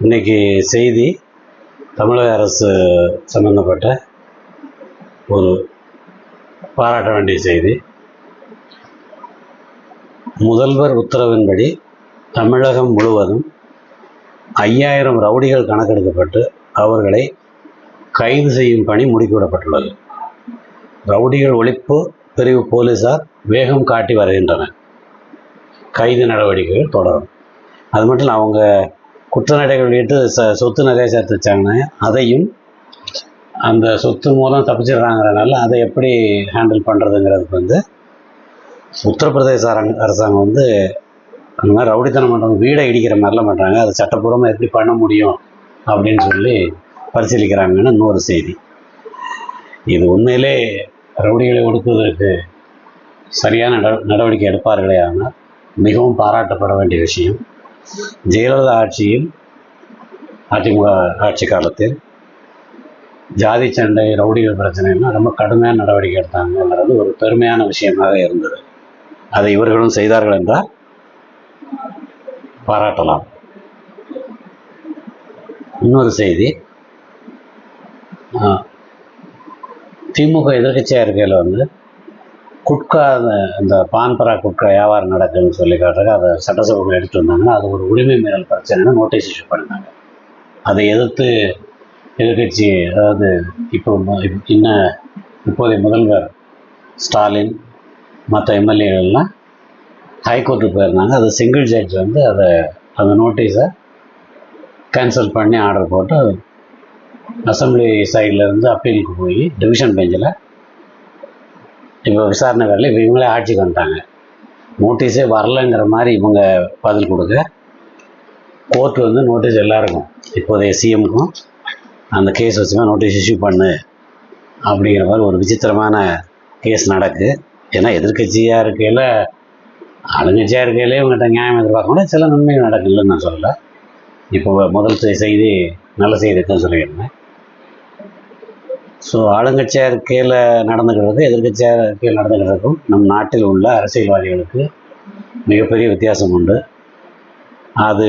இன்னைக்கு செய்தி தமிழக அரசு சம்பந்தப்பட்ட ஒரு பாராட்ட வேண்டிய செய்தி. முதல்வர் உத்தரவின்படி தமிழகம் முழுவதும் ஐயாயிரம் ரவுடிகள் கணக்கெடுக்கப்பட்டு அவர்களை கைது செய்யும் பணி முடுக்கிவிடப்பட்டுள்ளது. ரவுடிகள் ஒழிப்பு பிரிவு போலீசார் வேகம் காட்டி வருகின்றனர். கைது நடவடிக்கைகள் தொடரும். அது மட்டும் அவங்க குற்ற நடைகள் வெளியிட்டு ச சொத்து நிறைய சேர்த்து வச்சாங்கன்னா அதையும் அந்த சொத்து மூலம் தப்பிச்சிடுறாங்கிறனால அதை எப்படி ஹேண்டில் பண்ணுறதுங்கிறதுக்கு வந்து உத்தரப்பிரதேச அரங் அரசாங்கம் வந்து அந்த மாதிரி ரவுடித்தனம் பண்ணுறவங்க வீடை இடிக்கிற மாதிரிலாம் பண்ணுறாங்க அதை சட்டப்பூர்வமாக எப்படி பண்ண முடியும் அப்படின்னு சொல்லி பரிசீலிக்கிறாங்கன்னு இன்னொரு செய்தி. இது உண்மையிலே ரவுடிகளை ஒடுக்குவதற்கு சரியான நட- நடவடிக்கை எடுப்பார்களே ஆனால் மிகவும் பாராட்டப்பட வேண்டிய விஷயம். ஜெயலலிதா ஆட்சியில் அதிமுக ஆட்சி காலத்தில் ஜாதி சண்டை ரவுடிகள் பிரச்சனைனா ரொம்ப கடுமையான நடவடிக்கை எடுத்தாங்கன்றது ஒரு பெருமையான விஷயமாக இருந்தது. அதை இவர்களும் செய்தார்கள் என்றால் பாராட்டலாம். இன்னொரு செய்தி திமுக எதிர்க்கட்சியாக இருக்கையில் வந்து குட்கா அந்த இந்த பான்பரா குட்கா வியாபாரம் நடக்குதுன்னு சொல்லி காட்டுறாங்க அதை சட்டசபையில் எடுத்து வந்தாங்கன்னா அது ஒரு உரிமை மீறல் பிரச்சனைன்னு நோட்டீஸ் இஷ்யூ பண்ணாங்க அதை எதிர்த்து எதிர்க்கட்சி அதாவது இப்போ இன்ன இப்போதைய முதல்வர் ஸ்டாலின் மற்ற எம்எல்ஏகள்லாம் ஹைகோர்ட்டுக்கு போயிருந்தாங்க. அது சிங்கிள் ஜட்ஜ் வந்து அதை அந்த நோட்டீஸை கேன்சல் பண்ணி ஆர்டர் போட்டு அசம்பிளி சைடில் இருந்து அப்பீலுக்கு போய் டிவிஷன் பெஞ்சில் இப்போ விசாரணை வரல இப்போ இவங்களே ஆட்சிக்கு வந்துட்டாங்க. நோட்டீஸே வரலைங்கிற மாதிரி இவங்க பதில் கொடுக்க கோர்ட் வந்து நோட்டீஸ் எல்லாருக்கும் இப்போதைய சிஎம்க்கும் அந்த கேஸ் வச்சுமே நோட்டீஸ் இஷ்யூ பண்ணு அப்படிங்கிற மாதிரி ஒரு விசித்திரமான கேஸ் நடக்கு. ஏன்னா எதிர்க்கட்சியாக இருக்கையில் ஆளுங்கட்சியாக இருக்கையிலே இவங்ககிட்ட நியாயம் எதிர்பார்க்க முடியாது சில நன்மைகள் நடக்கலன்னு நான் சொல்லலை. இப்போ முதல் செய்தி நல்ல செய்தி இருக்குன்னு சொல்லியிருந்தேன். ஸோ ஆளுங்கட்சியார் கீழே நடந்துக்கிறதுக்கும் எதிர்கட்சியார் கீழே நடந்துக்கிறதுக்கும் நம் நாட்டில் உள்ள அரசியல்வாதிகளுக்கு மிகப்பெரிய வித்தியாசம் உண்டு. அது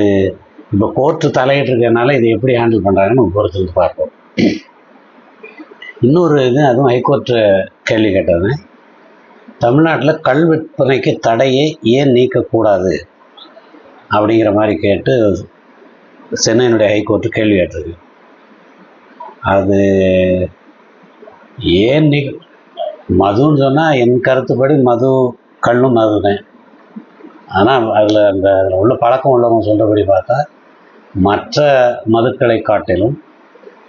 இப்போ கோர்ட்டு தலையிட்டுருக்கனால இதை எப்படி ஹேண்டில் பண்ணுறாங்கன்னு நம்ம பொறுத்து பார்ப்போம். இன்னொரு இது அதுவும் ஹைகோர்ட்டு கேள்வி கேட்டது தமிழ்நாட்டில் கல் விற்பனைக்கு தடையை ஏன் நீக்கக்கூடாது? அப்படிங்கிற மாதிரி கேட்டு சென்னையினுடைய ஹைகோர்ட்டு கேள்வி கேட்டிருக்கு. அது ஏன் நீ மதுன்னு சொன்னால் என் கருத்துப்படி மது கல்லும் மதுதான். ஆனால் அதில் அந்த அதில் உள்ள பழக்கம் உள்ளவங்க சொல்கிறபடி பார்த்தா மற்ற மதுக்களை காட்டிலும்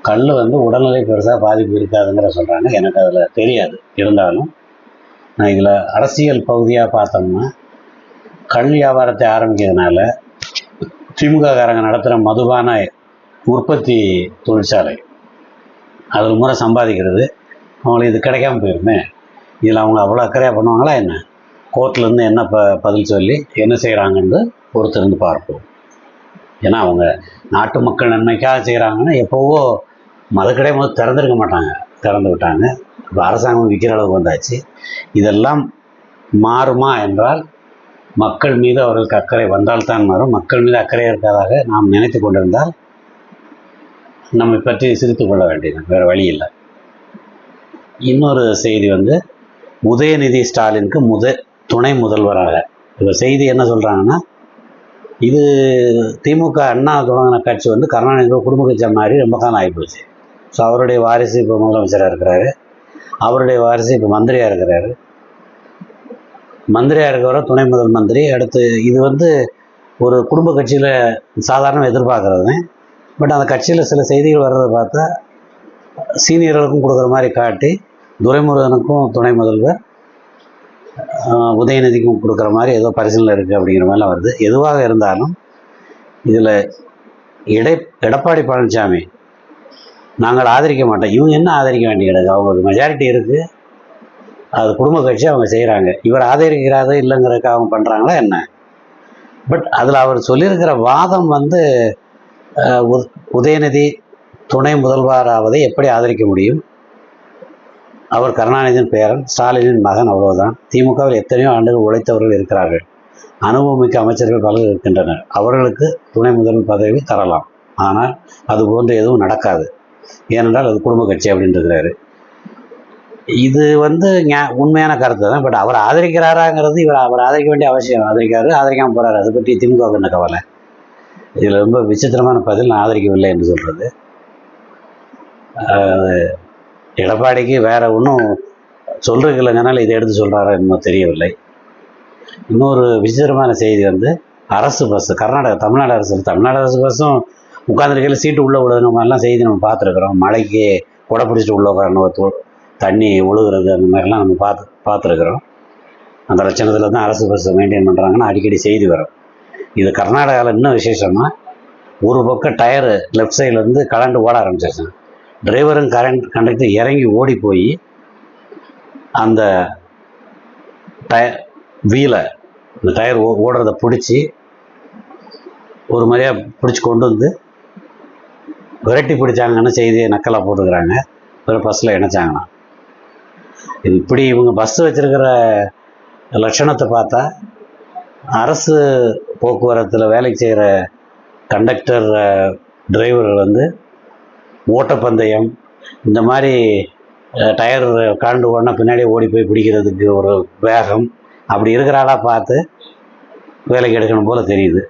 கல் வந்து உடல்நிலை பெருசாக பாதிப்பு இருக்காதுங்கிற சொல்கிறாங்க எனக்கு அதில் தெரியாது. இருந்தாலும் நான் இதில் அரசியல் பகுதியாக பார்த்தோம்னா கல் வியாபாரத்தை ஆரம்பிக்கிறதுனால திமுககாரங்க நடத்துகிற மதுபான உற்பத்தி தொழிற்சாலை அதில் முறை சம்பாதிக்கிறது அவங்களுக்கு இது கிடைக்காம போயிருமே. இதில் அவங்க அவ்வளோ அக்கறையாக பண்ணுவாங்களா என்ன? கோர்ட்லேருந்து என்ன ப பதில் சொல்லி என்ன செய்கிறாங்கன்னு பொறுத்திருந்து பார்ப்போம். ஏன்னா அவங்க நாட்டு மக்கள் நன்மைக்காக செய்கிறாங்கன்னா எப்போவோ மதுக்கடை முதல் திறந்துருக்க மாட்டாங்க. திறந்து விட்டாங்க. இப்போ அரசாங்கம் விற்கிற அளவுக்கு வந்தாச்சு. இதெல்லாம் மாறுமா என்றால் மக்கள் மீது அவர்களுக்கு அக்கறை வந்தால்தான் மாறும். மக்கள் மீது அக்கறை இருக்காதாக நாம் நினைத்து கொண்டிருந்தால் நம்மை பற்றி சிரித்து கொள்ள வேண்டியது. வேறு வழி இல்லை. இன்னொரு செய்தி வந்து உதயநிதி ஸ்டாலினுக்கு முத துணை முதல்வராக. இப்போ செய்தி என்ன சொல்கிறாங்கன்னா இது திமுக அண்ணா தொடங்கின கட்சி வந்து கருணாநிதி குடும்ப கட்சி மாதிரி ரொம்ப காலம் ஆகிப்போச்சு. ஸோ அவருடைய வாரிசு இப்போ முதலமைச்சராக இருக்கிறாரு. அவருடைய வாரிசு இப்போ மந்திரியாக இருக்கிறாரு. மந்திரியாக இருக்கிற துணை முதல் மந்திரி. அடுத்து இது வந்து ஒரு குடும்ப கட்சியில் சாதாரண எதிர்பார்க்குறது. பட் அந்த கட்சியில் சில செய்திகள் வர்றதை பார்த்தா சீனியர்களுக்கும் கொடுக்குற மாதிரி காட்டி துரைமுருகனுக்கும் துணை முதல்வர் உதயநிதிக்கும் கொடுக்குற மாதிரி ஏதோ பரிசீலனை இருக்குது அப்படிங்கிற மாதிரிலாம் வருது. எதுவாக இருந்தாலும் இதில் இடை எடப்பாடி பழனிசாமி நாங்கள் ஆதரிக்க மாட்டோம். இவங்க என்ன ஆதரிக்க வேண்டிய கிடக்கு அவங்களுக்கு மெஜாரிட்டி இருக்குது அது குடும்ப கட்சி அவங்க செய்கிறாங்க இவர் ஆதரிக்கிறாது இல்லைங்கிறதுக்கு அவங்க பண்ணுறாங்களா என்ன? பட் அதில் அவர் சொல்லியிருக்கிற வாதம் வந்து உதயநிதி துணை முதல்வராவதை எப்படி ஆதரிக்க முடியும்? அவர் கருணாநிதியின் பேரன் ஸ்டாலினின் மகன் அவ்வளவுதான். திமுகவில் எத்தனையோ ஆண்டுகள் உழைத்தவர்கள் இருக்கிறார்கள். அனுபவமிக்க அமைச்சர்கள் பலர் இருக்கின்றனர். அவர்களுக்கு துணை முதல்வர் பதவி தரலாம். ஆனால் அது போன்ற எதுவும் நடக்காது. ஏனென்றால் அது குடும்ப கட்சி அப்படின்றிருக்கிறாரு இது வந்து உண்மையான கருத்து தான். பட் அவர் ஆதரிக்கிறாராங்கிறது இவர் அவர் ஆதரிக்க வேண்டிய அவசியம். ஆதரிக்காரு ஆதரிக்காமல் போறாரு. அதை பற்றி திமுக என்ன கவலை? இதில் ரொம்ப விசித்திரமான பதில் நான் ஆதரிக்கவில்லை என்று சொல்றது. எடப்பாடிக்கு வேற ஒன்றும் சொல்றதுக்கு இல்லைங்கனால இதை எடுத்து சொல்கிறாரா என்னமோ தெரியவில்லை. இன்னொரு விசித்திரமான செய்தி வந்து அரசு பஸ் கர்நாடகா தமிழ்நாடு அரசு தமிழ்நாடு அரசு பஸ்ஸும் உட்காந்துருக்கையில் சீட்டு உள்ளே விழுதுங்க மாதிரிலாம் செய்தி நம்ம பார்த்துருக்குறோம். மழைக்கு குடை பிடிச்சிட்டு உள்ளே உட்காரணும் தண்ணி ஒழுகுறது அந்த மாதிரிலாம் நம்ம பார்த்து பார்த்துருக்குறோம். அந்த லட்சணத்தில் தான் அரசு பஸ்ஸை மெயின்டைன் பண்ணுறாங்கன்னு அடிக்கடி செய்தி வரும். இது கர்நாடகாவில் இன்னும் விசேஷமாக ஒரு பக்கம் டயரு லெஃப்ட் சைட்லேருந்து கலண்டு ஓட ஆரம்பிச்சிருச்சான் டிரைவரும் கரண்ட் கண்டக்டர் இறங்கி ஓடி போய் அந்த டயர் வீலை இந்த டயர் ஓ ஓடுறத பிடிச்சி ஒரு மாதிரியாக பிடிச்சி கொண்டு வந்து விரட்டி பிடிச்சாங்கன்னு செய்தியை நக்கலாக போட்டுக்கிறாங்க. ஒரு பஸ்ஸில் இணைச்சாங்கண்ணா இப்படி இவங்க பஸ் வச்சுருக்கிற லட்சணத்தை பார்த்தா அரசு போக்குவரத்தில் வேலைக்கு செய்கிற கண்டக்டர் டிரைவர்கள் வந்து ஓட்டப்பந்தயம் இந்த மாதிரி டயர் கலண்டு ஓடினா பின்னாடி ஓடி போய் பிடிக்கிறதுக்கு ஒரு வேகம் அப்படி இருக்கிற ஆளாக பார்த்து வேலைக்கு எடுக்கணும் போல் தெரியுது.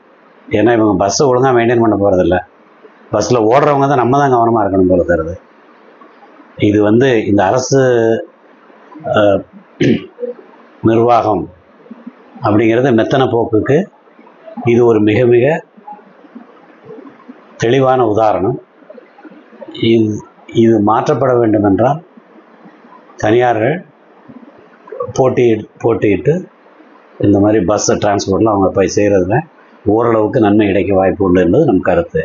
ஏன்னா இவங்க பஸ்ஸை ஒழுங்காக மெயின்டைன் பண்ண போகிறதில்ல பஸ்ஸில் ஓடுறவங்க தான் நம்ம தான் கவனமாக இருக்கணும் போல தருது இது வந்து இந்த அரசு நிர்வாகம் அப்படிங்கிறது மெத்தன போக்குக்கு இது ஒரு மிக மிக தெளிவான உதாரணம். இது இது மாற்றப்பட வேண்டும் என்றால் தனியார்கள் போட்டி போட்டியிட்டு இந்த மாதிரி பஸ்ஸு டிரான்ஸ்போர்ட்டில் அவங்க போய் செய்கிறதுல ஓரளவுக்கு நன்மை கிடைக்க வாய்ப்பு உண்டு என்பது நம் கருத்து.